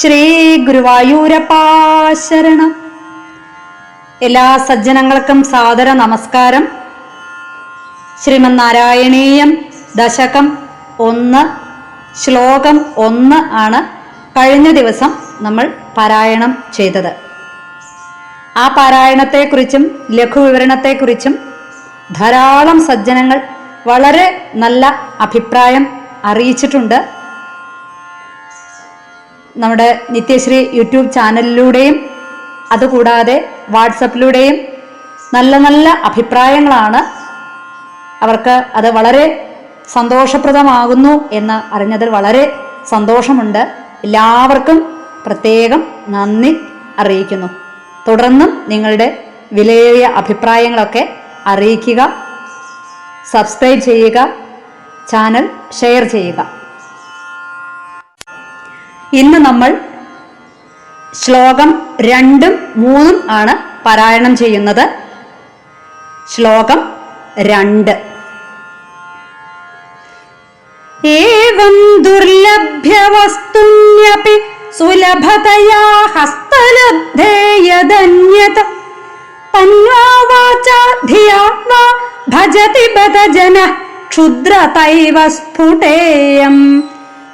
ശ്രീ ഗുരുവായൂരപ്പാശരണം എല്ലാ സജ്ജനങ്ങൾക്കും സാദര നമസ്കാരം. ശ്രീമന്നാരായണീയം ദശകം ഒന്ന് ശ്ലോകം ഒന്ന് ആണ് കഴിഞ്ഞ ദിവസം നമ്മൾ പാരായണം ചെയ്തത്. ആ പാരായണത്തെക്കുറിച്ചും ലഘുവിവരണത്തെക്കുറിച്ചും ധാരാളം സജ്ജനങ്ങൾ വളരെ നല്ല അഭിപ്രായം അറിയിച്ചിട്ടുണ്ട്. നമ്മുടെ നിത്യശ്രീ യൂട്യൂബ് ചാനലിലൂടെയും അതുകൂടാതെ വാട്സപ്പിലൂടെയും നല്ല നല്ല അഭിപ്രായങ്ങളാണ് അവർക്ക് അത് വളരെ സന്തോഷപ്രദമാകുന്നു എന്ന് അറിഞ്ഞതിൽ വളരെ സന്തോഷമുണ്ട്. എല്ലാവർക്കും പ്രത്യേകം നന്ദി അറിയിക്കുന്നു. തുടർന്നും നിങ്ങളുടെ വിലയേറിയ അഭിപ്രായങ്ങളൊക്കെ അറിയിക്കുക സബ്സ്ക്രൈബ് ചെയ്യുക ചാനൽ ഷെയർ ചെയ്യുക. ഇന്ന് നമ്മൾ ശ്ലോകം രണ്ടും മൂന്നും ആണ് പാരായണം ചെയ്യുന്നത്. ശ്ലോകം രണ്ട്. ഏവം ദുർലഭ്യവസ്തുന്യപി സുലഭതയാ ഹസ്തലബ്ധേയദന്യത തന്വാചാ ഭജതി ബത ജന ക്ഷുദ്രതൈവ സ്ഫുടേയം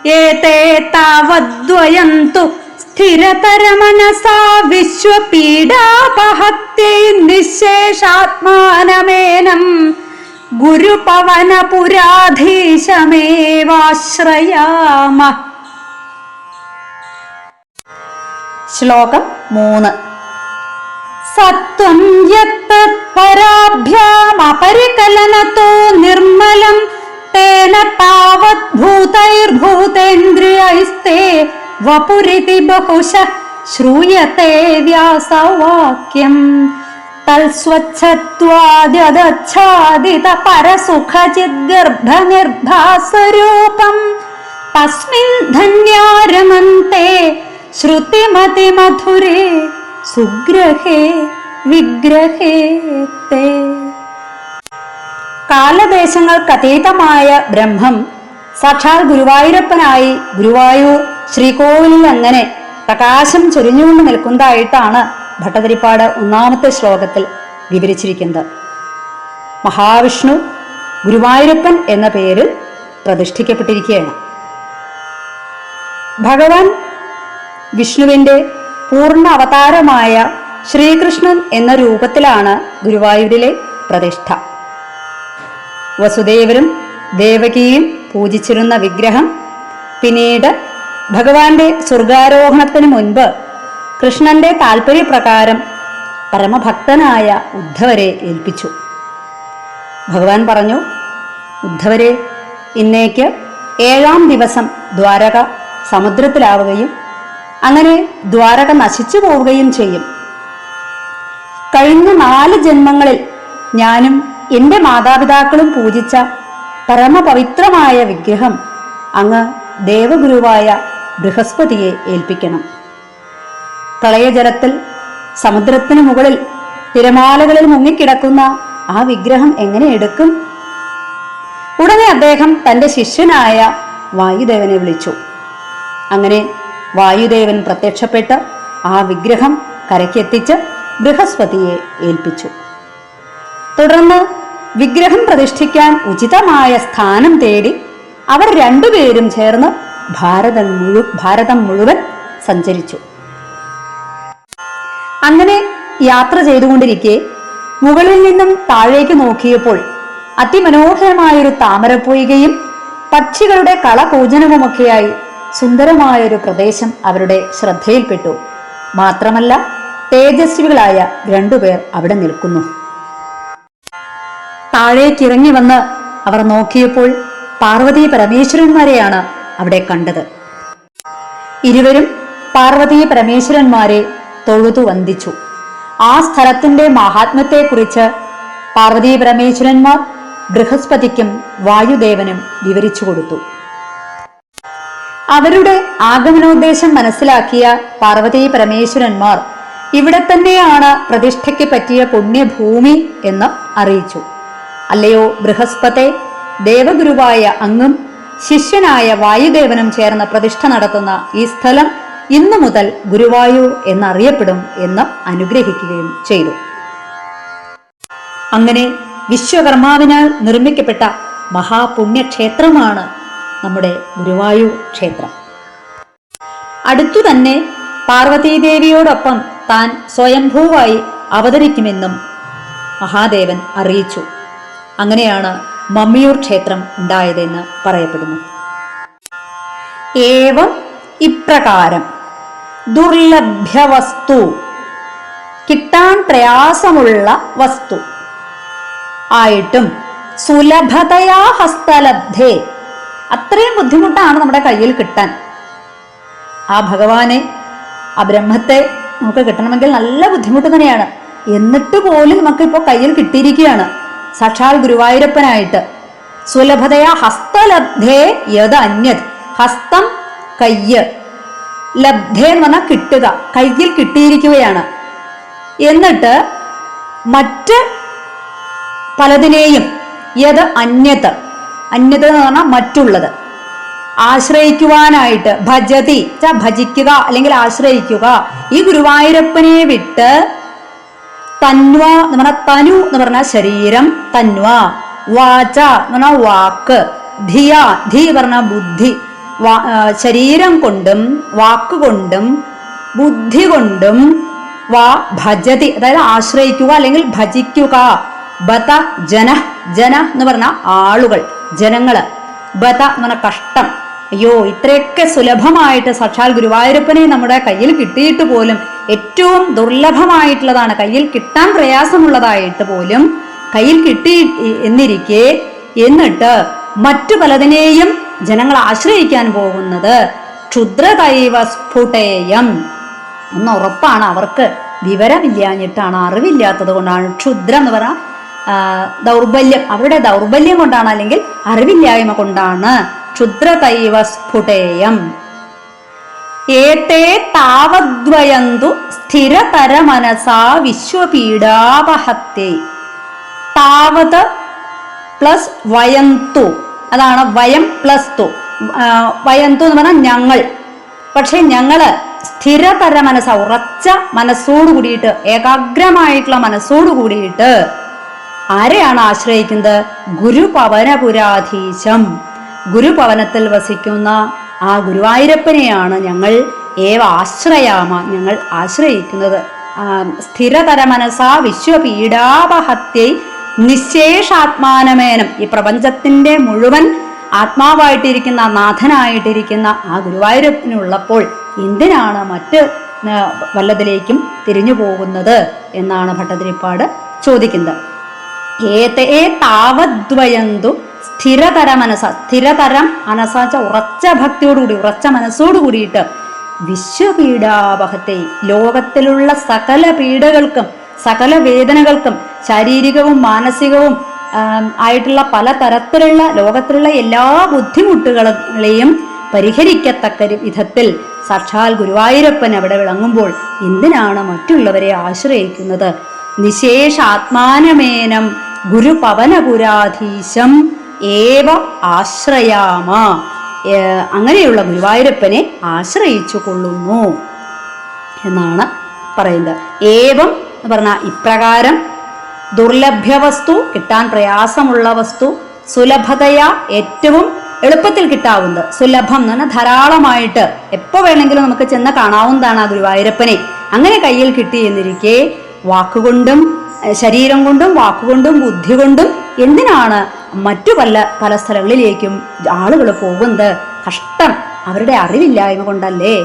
ഏതേ താവദ്വയന്തു സ്ഥിരതരമനസാ വിശ്വപീഡാപഹത്യൈ നിശേഷാത്മാനമേനം ഗുരുപവനപുരാധീശമേവാശ്രയാമ. ശ്ലോകം മൂന്ന്. സത്വം യത്തത്പരാഭ്യാമപരികലനത്തോ നിർമ്മലം ഭൂതൈർഭൂതേന്ദ്രിയൈസ്തേ വപുരിതി ബഹുശ ശ്രൂയത്തെ വ്യാസവാക്യം തൽസ്വച്ഛത്വാദ്യദച്ഛാദിത പരസുഖചിദ്ഗർഭനിർഭാസരൂപം തസ്മിൻ ധന്യാരമന്തെ ശ്രുതിമതിമധുരേ സുഗ്രഹേ വിഗ്രഹേ തേ കാലദേശങ്ങൾക്കതീതമായ ബ്രഹ്മം സാക്ഷാൽ ഗുരുവായൂരപ്പനായി ഗുരുവായൂർ ശ്രീകോവിലിൽ അങ്ങനെ പ്രകാശം ചൊരിഞ്ഞുകൊണ്ട് നിൽക്കുന്നതായിട്ടാണ് ഭട്ടതിരിപ്പാട് ഒന്നാമത്തെ ശ്ലോകത്തിൽ വിവരിച്ചിരിക്കുന്നത്. മഹാവിഷ്ണു ഗുരുവായൂരപ്പൻ എന്ന പേരിൽ പ്രതിഷ്ഠിക്കപ്പെട്ടിരിക്കുകയാണ്. ഭഗവാൻ വിഷ്ണുവിന്റെ പൂർണ അവതാരമായ ശ്രീകൃഷ്ണൻ എന്ന രൂപത്തിലാണ് ഗുരുവായൂരിലെ പ്രതിഷ്ഠ. വസുദേവരും ദേവകിയും പൂജിച്ചിരുന്ന വിഗ്രഹം. പിന്നീട് ഭഗവാന്റെ സ്വർഗാരോഹണത്തിന് മുൻപ് കൃഷ്ണന്റെ താല്പര്യപ്രകാരം പരമഭക്തനായ ഉദ്ധവരെ ഏൽപ്പിച്ചു. ഭഗവാൻ പറഞ്ഞു ഉദ്ധവരെ ഇന്നേക്ക് ഏഴാം ദിവസം ദ്വാരക സമുദ്രത്തിലാവുകയും അങ്ങനെ ദ്വാരക നശിച്ചു പോവുകയും ചെയ്യും. കഴിഞ്ഞ നാല് ജന്മങ്ങളിൽ ഞാനും എന്റെ മാതാപിതാക്കളും പൂജിച്ച പരമപവിത്രമായ വിഗ്രഹം അങ്ങ് ദേവഗുരുവായ ബൃഹസ്പതിയെ ഏൽപ്പിക്കണം. പ്രളയജലത്തിൽ സമുദ്രത്തിന് മുകളിൽ തിരമാലകളിൽ മുങ്ങിക്കിടക്കുന്ന ആ വിഗ്രഹം എങ്ങനെ എടുക്കും? ഉടനെ അദ്ദേഹം തന്റെ ശിഷ്യനായ വായുദേവനെ വിളിച്ചു. അങ്ങനെ വായുദേവൻ പ്രത്യക്ഷപ്പെട്ട് ആ വിഗ്രഹം കരയ്ക്കെത്തിച്ച് ബൃഹസ്പതിയെ ഏൽപ്പിച്ചു. തുടർന്ന് വിഗ്രഹം പ്രതിഷ്ഠിക്കാൻ ഉചിതമായ സ്ഥാനം തേടി അവർ രണ്ടുപേരും ചേർന്ന് ഭാരതം മുഴു ഭാരതം മുഴുവൻ സഞ്ചരിച്ചു. അങ്ങനെ യാത്ര ചെയ്തുകൊണ്ടിരിക്കെ മുകളിൽ നിന്നും താഴേക്ക് നോക്കിയപ്പോൾ അതിമനോഹരമായൊരു താമരപ്പൊയ്കയും പക്ഷികളുടെ കളകൂജനവുമൊക്കെയായി സുന്ദരമായൊരു പ്രദേശം അവരുടെ ശ്രദ്ധയിൽപ്പെട്ടു. മാത്രമല്ല തേജസ്വികളായ രണ്ടുപേർ അവിടെ നിൽക്കുന്നു. താഴേക്കിറങ്ങി വന്ന് അവർ നോക്കിയപ്പോൾ പാർവതി പരമേശ്വരന്മാരെയാണ് അവിടെ കണ്ടത്. ഇരുവരും പാർവതി പരമേശ്വരന്മാരെ തൊഴുതു വന്ദിച്ചു. ആ സ്ഥലത്തിന്റെ മഹാത്മ്യത്തെക്കുറിച്ച് പാർവതി പരമേശ്വരന്മാർ ബൃഹസ്പതിക്കും വായുദേവനും വിവരിച്ചു കൊടുത്തു. അവരുടെ ആഗമനോദ്ദേശം മനസ്സിലാക്കിയ പാർവതി പരമേശ്വരന്മാർ ഇവിടെ തന്നെയാണ് പ്രതിഷ്ഠയ്ക്ക് പറ്റിയ പുണ്യഭൂമി എന്ന് അറിയിച്ചു. അല്ലയോ ബൃഹസ്പതെ? ദേവഗുരുവായ അങ്ങും ശിഷ്യനായ വായുദേവനും ചേർന്ന് പ്രതിഷ്ഠ നടത്തുന്ന ഈ സ്ഥലം ഇന്നു മുതൽ ഗുരുവായൂർ എന്നറിയപ്പെടും എന്ന് അനുഗ്രഹിക്കുകയും ചെയ്തു. അങ്ങനെ വിശ്വകർമാവിനാൽ നിർമ്മിക്കപ്പെട്ട മഹാപുണ്യക്ഷേത്രമാണ് നമ്മുടെ ഗുരുവായൂർ ക്ഷേത്രം. അടുത്തു തന്നെ പാർവതീദേവിയോടൊപ്പം താൻ സ്വയംഭൂവായി അവതരിക്കുമെന്നും മഹാദേവൻ അറിയിച്ചു. അങ്ങനെയാണ് മമ്മിയൂർ ക്ഷേത്രം ഉണ്ടായതെന്ന് പറയപ്പെടുന്നു. ഏവം ഇപ്രകാരം ദുർലഭ്യ വസ്തു കിട്ടാൻ പ്രയാസമുള്ള വസ്തു ആയിട്ടും സുലഭതയാ ഹസ്തലബ്ധേ അത്രയും ബുദ്ധിമുട്ടാണ് നമ്മുടെ കയ്യിൽ കിട്ടാൻ. ആ ഭഗവാനെ ആ ബ്രഹ്മത്തെ നമുക്ക് കിട്ടണമെങ്കിൽ നല്ല ബുദ്ധിമുട്ട് തന്നെയാണ്. എന്നിട്ട് പോലും നമുക്കിപ്പോൾ കയ്യിൽ കിട്ടിയിരിക്കുകയാണ്. സാക്ഷാൽ ഗുരുവായൂരപ്പനായിട്ട്. സുലഭതയാ ഹസ്തലബ്ധേ യത് അന്യത്. ഹസ്തം കയ്യ്. ലബ്ധേ എന്ന് പറഞ്ഞാൽ കിട്ടുക കയ്യിൽ കിട്ടിയിരിക്കുകയാണ്. എന്നിട്ട് മറ്റ് പലതിനെയും യത് അന്യത്ത് അന്യത് എന്ന് പറഞ്ഞാൽ മറ്റുള്ളത്. ആശ്രയിക്കുവാനായിട്ട് ഭജതി ഭജിക്കുക അല്ലെങ്കിൽ ആശ്രയിക്കുക. ഈ ഗുരുവായൂരപ്പനെ വിട്ട് തന്വ എന്ന് പറഞ്ഞാൽ തനു എന്ന് പറഞ്ഞാൽ ശരീരം. തന്വ. വാച എന്ന് പറഞ്ഞാൽ വാക്ക്. ധിയ. ധി പറഞ്ഞ ബുദ്ധി. ശരീരം കൊണ്ടും വാക്കുകൊണ്ടും ബുദ്ധി കൊണ്ടും വാ ഭജതി. അതായത് ആശ്രയിക്കുക അല്ലെങ്കിൽ ഭജിക്കുക. ബത ജന. ജന എന്ന് പറഞ്ഞ ആളുകൾ ജനങ്ങൾ. ബത എന്ന് പറഞ്ഞ കഷ്ടം. അയ്യോ ഇത്രയൊക്കെ സുലഭമായിട്ട് സാക്ഷാൽ ഗുരുവായൂരപ്പനെ നമ്മുടെ കയ്യിൽ കിട്ടിയിട്ട് പോലും ഏറ്റവും ദുർലഭമായിട്ടുള്ളതാണ്. കയ്യിൽ കിട്ടാൻ പ്രയാസമുള്ളതായിട്ട് പോലും കയ്യിൽ കിട്ടി എന്നിരിക്കെ എന്നിട്ട് മറ്റു പലതിനെയും ജനങ്ങൾ ആശ്രയിക്കാൻ പോകുന്നത് ക്ഷുദ്രദൈവ സ്ഫുടേയം ഒന്ന് ഉറപ്പാണ് അവർക്ക് വിവരമില്ലാഞ്ഞിട്ടാണ് അറിവില്ലാത്തത് കൊണ്ടാണ്. ക്ഷുദ്രം എന്ന് പറഞ്ഞാൽ ദൗർബല്യം. അവരുടെ ദൗർബല്യം കൊണ്ടാണ് അല്ലെങ്കിൽ അറിവില്ലായ്മ കൊണ്ടാണ് ക്ഷുദ്രതൈവ സ്ഫുടേയം ഏതേ താവദ്വയന്തു സ്ഥിരതര മനസാ താവത് പ്ലസ് വയന്തു. അതാണ് വയം പ്ലസ് തു. വയന്തു എന്ന് പറഞ്ഞാൽ ഞങ്ങൾ. പക്ഷെ ഞങ്ങൾ സ്ഥിരതര മനസ്സ ഉറച്ച മനസ്സോട് കൂടിയിട്ട് ഏകാഗ്രമായിട്ടുള്ള മനസ്സോട് കൂടിയിട്ട് ആരെയാണ് ആശ്രയിക്കുന്നത്? ഗുരുപവനപുരാധീശം. ഗുരുപവനത്തിൽ വസിക്കുന്ന ആ ഗുരുവായൂരപ്പനെയാണ് ഞങ്ങൾ ഏവ ആശ്രയാമ ഞങ്ങൾ ആശ്രയിക്കുന്നത്. സ്ഥിരതര മനസാ വിശ്വപീഡാപഹത്യൈ നിശേഷാത്മാനമേനം. ഈ പ്രപഞ്ചത്തിന്റെ മുഴുവൻ ആത്മാവായിട്ടിരിക്കുന്ന നാഥനായിട്ടിരിക്കുന്ന ആ ഗുരുവായൂരപ്പനുള്ളപ്പോൾ എന്തിനാണ് മറ്റ് വല്ലതിലേക്കും തിരിഞ്ഞു പോകുന്നത് എന്നാണ് ഭട്ടതിരിപ്പാട് ചോദിക്കുന്നത്. ഏതേ താവദ്വയന്തു സ്ഥിരതര മനസ്സ സ്ഥിരതരം മനസ്സാച്ച ഉറച്ച ഭക്തിയോടുകൂടി ഉറച്ച മനസ്സോടു കൂടിയിട്ട് വിശ്വപീഡാവഹത്തെ ലോകത്തിലുള്ള സകല പീഡകൾക്കും സകല വേദനകൾക്കും ശാരീരികവും മാനസികവും ആയിട്ടുള്ള പല തരത്തിലുള്ള ലോകത്തിലുള്ള എല്ലാ ബുദ്ധിമുട്ടുകളെയും പരിഹരിക്കത്തക്ക വിധത്തിൽ സാക്ഷാൽ ഗുരുവായൂരപ്പൻ അവിടെ വിളങ്ങുമ്പോൾ എന്തിനാണ് മറ്റുള്ളവരെ ആശ്രയിക്കുന്നത്? നിശേഷാത്മാനമേനം ഗുരുപവനപുരാധീശം ഏവ ആശ്രയാമ. അങ്ങനെയുള്ള ഗുരുവായൂരപ്പനെ ആശ്രയിച്ചു കൊള്ളുന്നു എന്നാണ് പറയുന്നത്. ഏവം എന്ന് പറഞ്ഞാൽ ഇപ്രകാരം ദുർലഭ്യ വസ്തു കിട്ടാൻ പ്രയാസമുള്ള വസ്തു സുലഭതയ ഏറ്റവും എളുപ്പത്തിൽ കിട്ടാവുന്നത്. സുലഭം എന്ന് പറഞ്ഞാൽ ധാരാളമായിട്ട് എപ്പോൾ വേണമെങ്കിലും നമുക്ക് ചെന്ന് കാണാവുന്നതാണ് ആ ഗുരുവായൂരപ്പനെ. അങ്ങനെ കയ്യിൽ കിട്ടി എന്നിരിക്കെ വാക്കുകൊണ്ടും ശരീരം കൊണ്ടും വാക്കുകൊണ്ടും ബുദ്ധി കൊണ്ടും എന്തിനാണ് മറ്റു പല പല സ്ഥലങ്ങളിലേക്കും ആളുകൾ പോകുന്നത്? കഷ്ടം. അവരുടെ അറിവില്ലായ്മ കൊണ്ടല്ലേ?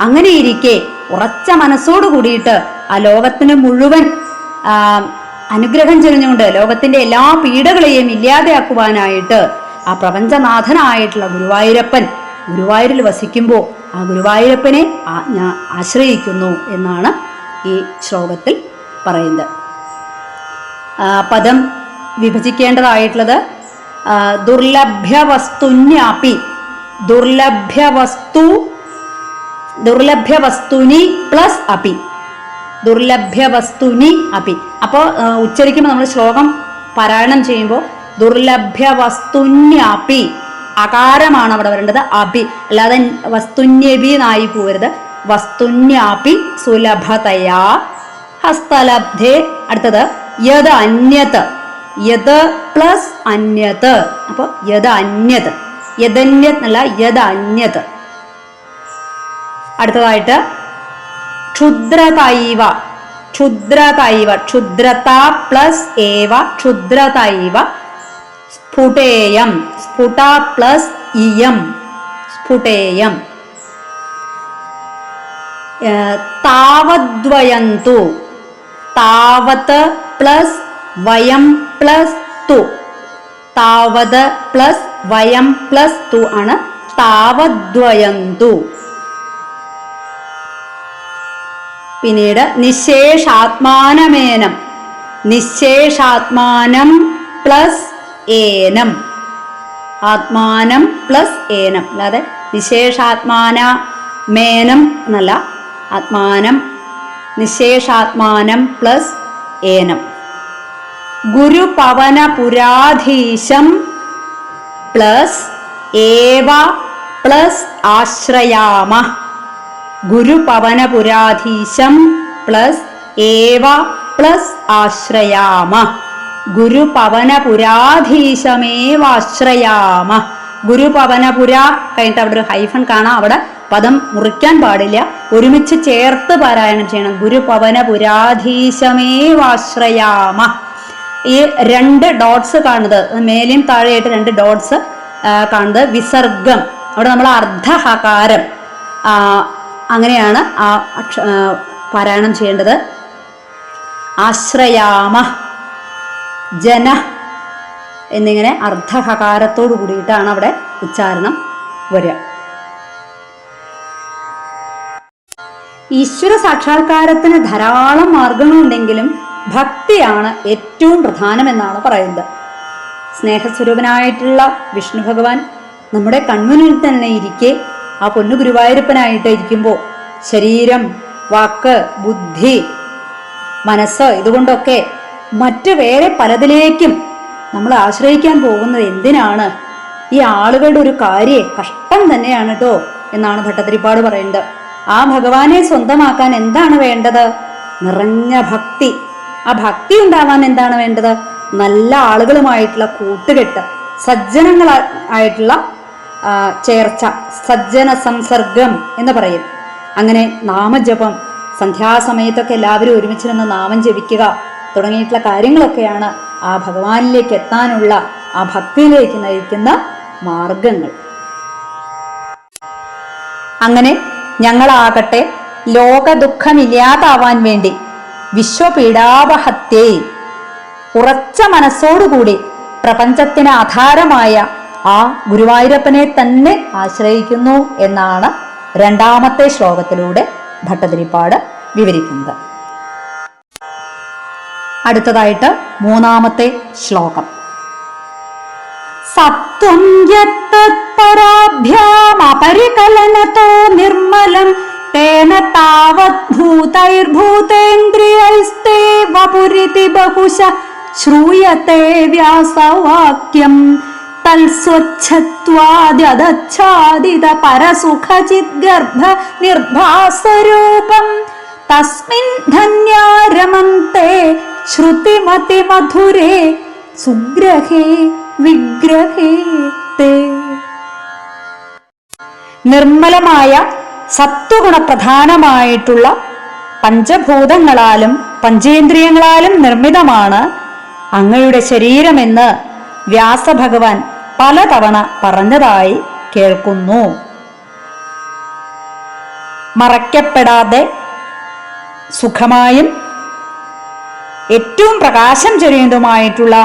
അങ്ങനെ ഇരിക്കെ ഉറച്ച മനസ്സോട് കൂടിയിട്ട് ആ ലോകത്തിന് മുഴുവൻ അനുഗ്രഹം ചെറിഞ്ഞുകൊണ്ട് ലോകത്തിന്റെ എല്ലാ പീഡകളെയും ഇല്ലാതെയാക്കുവാനായിട്ട് ആ പ്രപഞ്ചനാഥനായിട്ടുള്ള ഗുരുവായൂരപ്പൻ ഗുരുവായൂരിൽ വസിക്കുമ്പോൾ ആ ഗുരുവായൂരപ്പനെ ആശ്രയിക്കുന്നു എന്നാണ് ഈ ശ്ലോകത്തിൽ പറയുന്നത്. പദം വിഭജിക്കേണ്ടതായിട്ടുള്ളത് ദുർലഭ്യ വസ്തുന്യാപി ദുർലഭ്യ വസ്തു ദുർലഭ്യ വസ്തുനി പ്ലസ് അപി ദുർലഭ്യ വസ്തുനി അപി അപ്പോൾ ഉച്ചരിക്കുമ്പോൾ നമ്മൾ ശ്ലോകം പാരായണം ചെയ്യുമ്പോൾ ദുർലഭ്യ വസ്തുന്യാപി അകാരമാണ് അവിടെ വരേണ്ടത് അപി. അല്ലാതെ വസ്തുന്യപി എന്നായി പോകരുത് വസ്തുന്യാപി സുലഭതയാ ഹസ്തലബ്ധേ. അടുത്തത് യത് അന്യത്. യത് പ്ലസ് അന്യത്. അപ്പോൾ യത് അന്യത്. യദന്യത് എന്നല്ല യത് അന്യത്. അടുത്തതായിട്ട് ക്ഷുദ്രതൈവ. ക്ഷുദ്രതൈവ. ക്ഷുദ്രത പ്ലസ് ഏവ. ക്ഷുദ്രതൈവ. സ്ഫുടേയം. സ്ഫുട പ്ലസ് ഇയം. സ്ഫുടേയം. താവദ്വയന്തു. താവത് പ്ലസ് വയം പ്ലസ് തു താവത് പ്ലസ് വയം പ്ലസ് തു ആണ് താവദ്വയന്തു. പിന്നീട് നിശേഷാത്മാനമേനം. നിശേഷാത്മാനം പ്ലസ് ഏനം. ആത്മാനം പ്ലസ് ഏനം. അല്ലാതെ നിശേഷാത്മാന മേനം എന്നല്ല ആത്മാനം നിശേഷാത്മാനം പ്ലസ് ഏനം. ഗുരുപവന പുരാധീശം പ്ലസ് ഏവ പ്ലസ് ആശ്രയാമ. ഗുരുപവനപുരാധീശം പ്ലസ് ഏവ പ്ലസ് ആശ്രയാമ. ഗുരുപവനപുരാധീശമേവാശ്രയാമ ഗുരുപവനപുര കഴിഞ്ഞിട്ട് അവിടെ ഒരു ഹൈഫൺ കാണാം. അവിടെ പദം മുറിക്കാൻ പാടില്ല. ഒരുമിച്ച് ചേർത്ത് പാരായണം ചെയ്യണം. ഗുരുപവനപുരാധീശമേവാശ്രയാമ ഈ രണ്ട് ഡോട്ട്സ് കാണുന്നത് മേലെയും താഴെയായിട്ട് രണ്ട് ഡോട്ട്സ് കാണുന്നത് വിസർഗം. അവിടെ നമ്മൾ അർദ്ധഹകാരം. അങ്ങനെയാണ് ആ പാരായണം ചെയ്യേണ്ടത്. ആശ്രയാമ ജന എന്നിങ്ങനെ അർദ്ധഹകാരത്തോടു കൂടിയിട്ടാണ് അവിടെ ഉച്ചാരണം വരിക. ഈശ്വര സാക്ഷാത്കാരത്തിന് ധാരാളം മാർഗങ്ങളുണ്ടെങ്കിലും ഭക്തിയാണ് ഏറ്റവും പ്രധാനമെന്നാണ് പറയുന്നത്. സ്നേഹസ്വരൂപനായിട്ടുള്ള വിഷ്ണു ഭഗവാൻ നമ്മുടെ കൺമുന്നിൽ തന്നെ ഇരിക്കെ ആ പൊന്നു ഗുരുവായൂരപ്പനായിട്ട് ഇരിക്കുമ്പോൾ ശരീരം വാക്ക് ബുദ്ധി മനസ്സ് ഇതുകൊണ്ടൊക്കെ മറ്റു വേറെ പലതിലേക്കും നമ്മൾ ആശ്രയിക്കാൻ പോകുന്നത് എന്തിനാണ്? ഈ ആളുകളുടെ ഒരു കാര്യം കഷ്ടം തന്നെയാണ് കേട്ടോ എന്നാണ് ഭട്ടതിരിപ്പാട് പറയുന്നത്. ആ ഭഗവാനെ സ്വന്തമാക്കാൻ എന്താണ് വേണ്ടത്? നിറഞ്ഞ ഭക്തി. ആ ഭക്തി ഉണ്ടാവാൻ എന്താണ് വേണ്ടത്? നല്ല ആളുകളുമായിട്ടുള്ള കൂട്ടുകെട്ട് സജ്ജനങ്ങൾ ആയിട്ടുള്ള ചേർച്ച സജ്ജന സംസർഗം എന്ന് പറയും. അങ്ങനെ നാമജപം സന്ധ്യാസമയത്തൊക്കെ എല്ലാവരും ഒരുമിച്ച് നിന്ന് നാമം ജപിക്കുക തുടങ്ങിയിട്ടുള്ള കാര്യങ്ങളൊക്കെയാണ് ആ ഭഗവാനിലേക്ക് എത്താനുള്ള ആ ഭക്തിയിലേക്ക് നയിക്കുന്ന മാർഗങ്ങൾ. അങ്ങനെ ഞങ്ങളാകട്ടെ ലോക ദുഃഖമില്ലാതാവാൻ വേണ്ടി വിശ്വപീഡാപഹത്യേ ഉറച്ച മനസ്സോടുകൂടി പ്രപഞ്ചത്തിന് ആധാരമായ ആ ഗുരുവായൂരപ്പനെ തന്നെ ആശ്രയിക്കുന്നു എന്നാണ് രണ്ടാമത്തെ ശ്ലോകത്തിലൂടെ ഭട്ടതിരിപ്പാട് വിവരിക്കുന്നത്. അടുത്തതായിട്ട് മൂന്നാമത്തെ ശ്ലോകം. സത്വം അപരികലനതോ നിർമ്മലം തേന താവത് वपुरिति ബഹുശ ശ്രൂയത്തെ വ്യാസവാക്യം തൽസ്വച്ഛത്വാദ്യദച്ഛാദിത പരസുഖചിദ്ഗർഭ നിർഭാസരൂപം തസ്മിൻ ധന്യാരമന്തെ ശ്രുതിമതി മധുരേ സുഗ്രഹേ വിഗ്രഹേ നിർമ്മലമായ സത്വഗുണപ്രധാനമായിട്ടുള്ള പഞ്ചഭൂതങ്ങളാലും പഞ്ചേന്ദ്രിയങ്ങളാലും നിർമ്മിതമാണ് അങ്ങയുടെ ശരീരമെന്ന് വ്യാസഭഗവാൻ പലതവണ പറഞ്ഞതായി കേൾക്കുന്നു. മറയ്ക്കപ്പെടാതെ സുഖമായും ഏറ്റവും പ്രകാശം ചൊരിയതുമായിട്ടുള്ള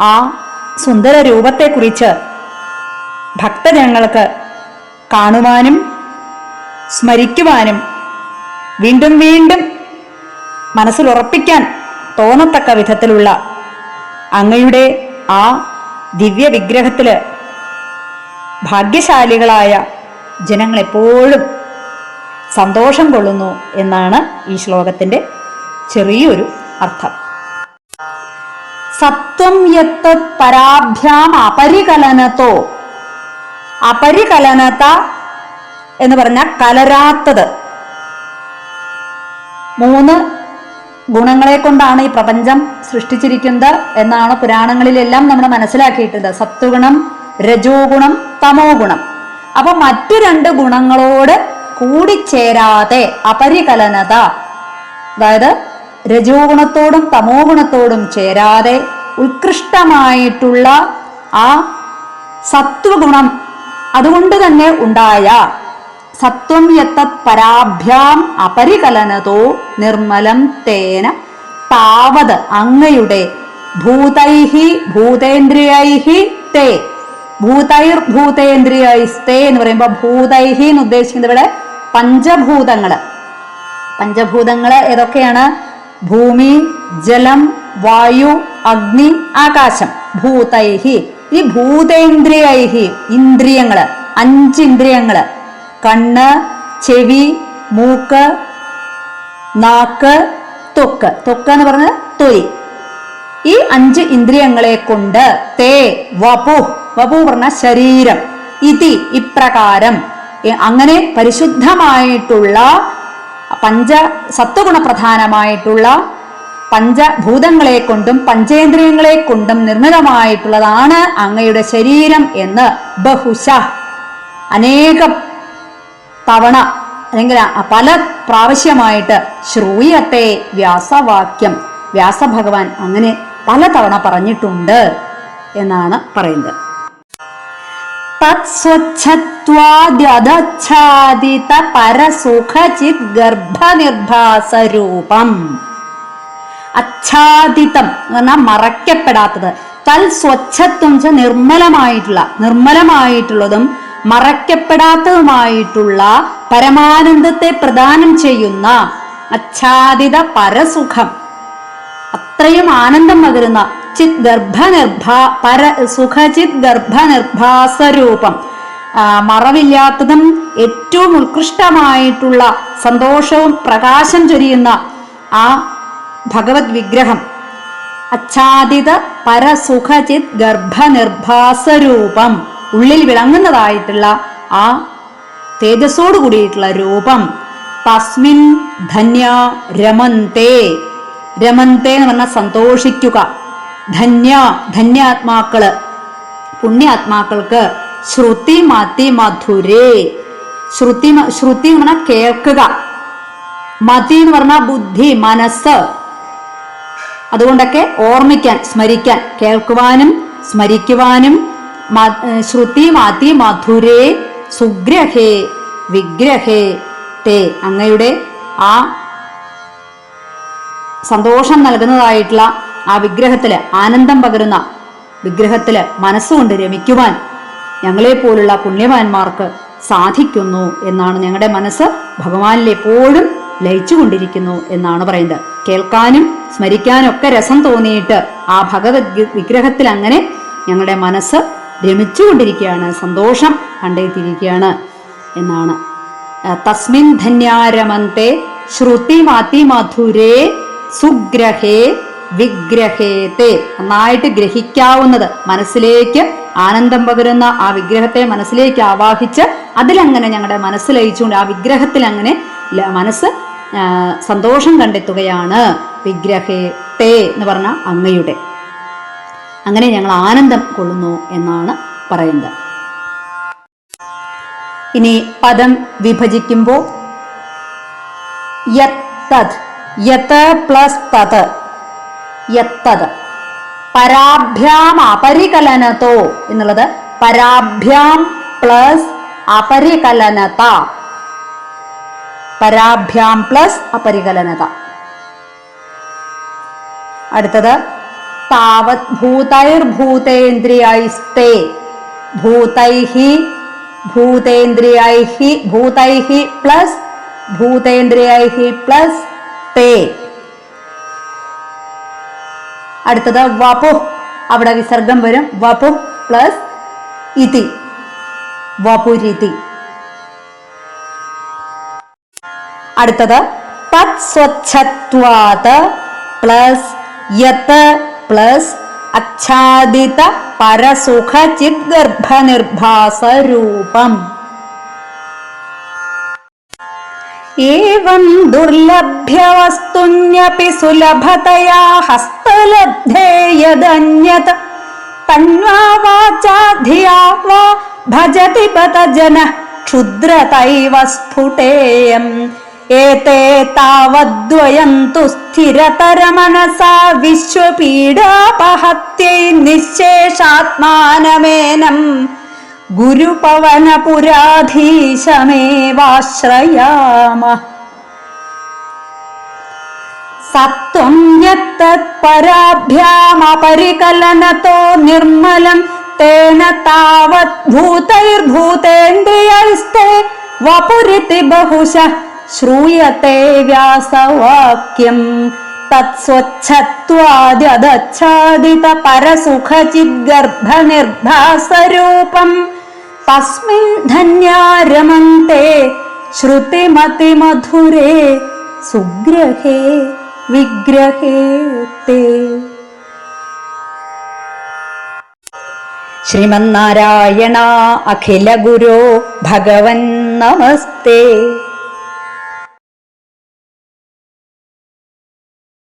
ആ സുന്ദര രൂപത്തെക്കുറിച്ച് ഭക്തജനങ്ങൾക്ക് കാണുവാനും സ്മരിക്കുവാനും വീണ്ടും വീണ്ടും മനസ്സിലുറപ്പിക്കാൻ തോന്നത്തക്ക വിധത്തിലുള്ള അങ്ങയുടെ ആ ദിവ്യ വിഗ്രഹത്തിൽ ഭാഗ്യശാലികളായ ജനങ്ങൾ എപ്പോഴും സന്തോഷം കൊള്ളുന്നു എന്നാണ് ഈ ശ്ലോകത്തിന്റെ ചെറിയൊരു അർത്ഥം. സത്വം യത്തത് പരാഭ്യാം അപരികലനത്തോ അപരികലനത എന്ന് പറഞ്ഞാൽ കലരാത്തത്. മൂന്ന് ഗുണങ്ങളെ കൊണ്ടാണ് ഈ പ്രപഞ്ചം സൃഷ്ടിച്ചിരിക്കുന്നത് എന്നാണ് പുരാണങ്ങളിലെല്ലാം നമ്മൾ മനസ്സിലാക്കിയിട്ടുണ്ട്. സത്വഗുണം രജോ ഗുണം തമോ ഗുണം അപ്പൊ മറ്റു രണ്ട് ഗുണങ്ങളോട് കൂടിച്ചേരാതെ അപരികലനത അതായത് രജോ ഗുണത്തോടും തമോ ഗുണത്തോടും ചേരാതെ ഉത്കൃഷ്ടമായിട്ടുള്ള ആ സത്വഗുണം അതുകൊണ്ട് തന്നെ ഉണ്ടായ സത്വം യത്തത് പരാഭ്യാം അപരികലനതോ നിർമ്മലം തേന താവത് അങ്ങയുടെ ഭൂതൈഹി ഭൂതേന്ദ്രിയൈഹി തേ. ഭൂതൈർ ഭൂതേന്ദ്രിയൈസ്തേ എന്ന് പറയുമ്പോൾ ഭൂതൈഹി എന്ന് ഉദ്ദേശിക്കുന്നത് ഇവിടെ പഞ്ചഭൂതങ്ങൾ. പഞ്ചഭൂതങ്ങൾ ഏതൊക്കെയാണ്? ഭൂമി ജലം വായു അഗ്നി ആകാശം. ഭൂതൈഹി. ഈ ഭൂതേന്ദ്രിയൈഹി ഇന്ദ്രിയങ്ങൾ അഞ്ച് ഇന്ദ്രിയങ്ങൾ കണ്ണ് ചെവി മൂക്ക് നാക്ക് തൊക്ക്. തൊക്ക് എന്ന് പറഞ്ഞാൽ തൊലി. ഈ അഞ്ച് ഇന്ദ്രിയങ്ങളെ കൊണ്ട് തേ വപു. വപു പറഞ്ഞ ശരീരം. ഇതി ഇപ്രകാരം. അങ്ങനെ പരിശുദ്ധമായിട്ടുള്ള പഞ്ച സത്വഗുണപ്രധാനമായിട്ടുള്ള പഞ്ചഭൂതങ്ങളെ കൊണ്ടും പഞ്ചേന്ദ്രിയങ്ങളെ കൊണ്ടും നിർമ്മിതമായിട്ടുള്ളതാണ് അങ്ങയുടെ ശരീരം എന്ന് ബഹുശ. അനേകം തവണ അല്ലെങ്കിൽ പല പ്രാവശ്യമായിട്ട് ശ്രൂയത്തെ വ്യാസവാക്യം വ്യാസഭഗവാൻ അങ്ങനെ പല തവണ പറഞ്ഞിട്ടുണ്ട് എന്നാണ് പറയുന്നത്. തത്സ്വച്ഛത്വാദ്യച്ഛാദിത പരസുഖചിത് ഗർഭനിർഭാസരൂപം അച്ഛാദിതം എന്ന് പറഞ്ഞാൽ മറയ്ക്കപ്പെടാത്തത്. തൽ സ്വച്ഛത്വം നിർമ്മലമായിട്ടുള്ള നിർമ്മലമായിട്ടുള്ളതും മറയ്ക്കപ്പെടാത്തതുമായിട്ടുള്ള പരമാനന്ദത്തെ പ്രദാനം ചെയ്യുന്ന അച്ഛാദിത പരസുഖം. അത്രയും ആനന്ദം പകരുന്ന ചിത് ഗർഭനിർഭ പര സുഖചിത് ഗർഭനിർഭാസരൂപം മറവില്ലാത്തതും ഏറ്റവും ഉത്കൃഷ്ടമായിട്ടുള്ള സന്തോഷവും പ്രകാശം ചൊരിയുന്ന ആ ഭഗവത് വിഗ്രഹം. അച്ഛാദിത പരസുഖചിത് ഗർഭനിർഭാസരൂപം ഉള്ളിൽ വിളങ്ങുന്നതായിട്ടുള്ള ആ തേജസ്സോട് കൂടിയിട്ടുള്ള രൂപം. തസ്മിൻ ധന്യ രമന്തേ. രമന്തേ എന്ന് പറഞ്ഞാൽ സന്തോഷിക്കുക. ധന്യ ധന്യാത്മാക്കൾ. പുണ്യാത്മാക്കൾക്ക് ശ്രുതി മതി മധുരേ. ശ്രുതി ശ്രുതി എന്ന് പറഞ്ഞാൽ കേൾക്കുക. മതി എന്ന് പറഞ്ഞാൽ ബുദ്ധി മനസ്സ്. അതുകൊണ്ടൊക്കെ ഓർമ്മിക്കാൻ സ്മരിക്കാൻ കേൾക്കുവാനും സ്മരിക്കുവാനും മ- ശ്രുതി മതി മധുരേ സുഗ്രഹേ വിഗ്രഹേ തേ. അങ്ങയുടെ ആ സന്തോഷം നൽകുന്നതായിട്ടുള്ള ആ വിഗ്രഹത്തിൽ ആനന്ദം പകരുന്ന വിഗ്രഹത്തിൽ മനസ്സുകൊണ്ട് രമിക്കുവാൻ ഞങ്ങളെ പോലുള്ള പുണ്യവാന്മാർക്ക് സാധിക്കുന്നു എന്നാണ് ഞങ്ങളുടെ മനസ്സ് ഭഗവാനിൽ എപ്പോഴും ലയിച്ചുകൊണ്ടിരിക്കുന്നു എന്നാണ് പറയുന്നത്. കേൾക്കാനും സ്മരിക്കാനും ഒക്കെ രസം തോന്നിയിട്ട് ആ ഭഗവത് വിഗ്രഹത്തിൽ അങ്ങനെ ഞങ്ങളുടെ മനസ്സ് രമിച്ചുകൊണ്ടിരിക്കുകയാണ് സന്തോഷം കണ്ടെത്തിയിരിക്കുകയാണ് എന്നാണ്. തസ്മിൻ ധന്യാരമന്തെ ശ്രുതി മാതി മധുരേ സുഗ്രഹേ വിഗ്രഹേത്തെ നന്നായിട്ട് ഗ്രഹിക്കാവുന്നത് മനസ്സിലേക്ക് ആനന്ദം പകരുന്ന ആ വിഗ്രഹത്തെ മനസ്സിലേക്ക് ആവാഹിച്ച് അതിലങ്ങനെ ഞങ്ങളുടെ മനസ്സിലയിച്ചുകൊണ്ട് ആ വിഗ്രഹത്തിൽ അങ്ങനെ മനസ്സ് സന്തോഷം കണ്ടെത്തുകയാണ്. വിഗ്രഹത്തെ എന്ന് പറഞ്ഞ അങ്ങയുടെ അങ്ങനെ ഞങ്ങൾ ആനന്ദം കൊള്ളുന്നു എന്നാണ് പറയുന്നത്. ഇനി പദം വിഭജിക്കുമ്പോൾ പ്ലസ് തത് യത്തത് പരാഭ്യാം അപരികലനത്തോ എന്നുള്ളത് പരാഭ്യാം പ്ലസ് അപരികലനത. പരാഭ്യാം പ്ലസ് അപരികലനത. അടുത്തത് താവത് ഭൂതൈർഭൂതേന്ദ്രിയൈസ്തേ ഭൂതൈഹി ഭൂതേന്ദ്രിയൈഹി ഭൂതൈഹി പ്ലസ് ഭൂതേന്ദ്രിയൈഹി പ്ലസ് തേ അടുത്തത് വപു. അവിടെ വിസർഗം വരും. വപു പ്ലസ് ഇതി. വപുരിതി. അടുത്തത് തത് സ്വച്ഛത്വാത് പ്ലസ് യത്ത് प्लस् अच्छादित अच्छादितपरसुखचिद्गर्भनिर्भासरूपम् एवं दुर्लभ्यवस्तुन्यपि सुलभतया हस्तलब्धे यदन्यत् तन्वा वाचा धिया वा भजति पतजनः क्षुद्रतैव स्फुटेयम् एते तावद्द्वयम् तु स्थिरतरमनसा विश्वपीडापहत्यै निःशेषात्मानमेनम् गुरुपवनपुराधीशमेवाश्रयाम। सत्वम्यत्तत्पराभ्यामपरिकलनतो निर्मलम् तेन तावद्भूतैर्भूतेन्द्रियैस्ते वपुरिति बहुशः। വ്യാസവാക്യം. തത്സ്വച്ഛത്വാദ്യദച്ഛാദിത പരസുഖചിദ്ഗർഭനിർഭാസരൂപം. തസ്മിൻ ധന്യാരമന്തെ ശ്രുതിമതിമധുരേ സുഗ്രഹേ വിഗ്രഹേ തേ. ശ്രീമന്നാരായണ അഖില ഗുരോ ഭഗവൻ നമസ്തേ.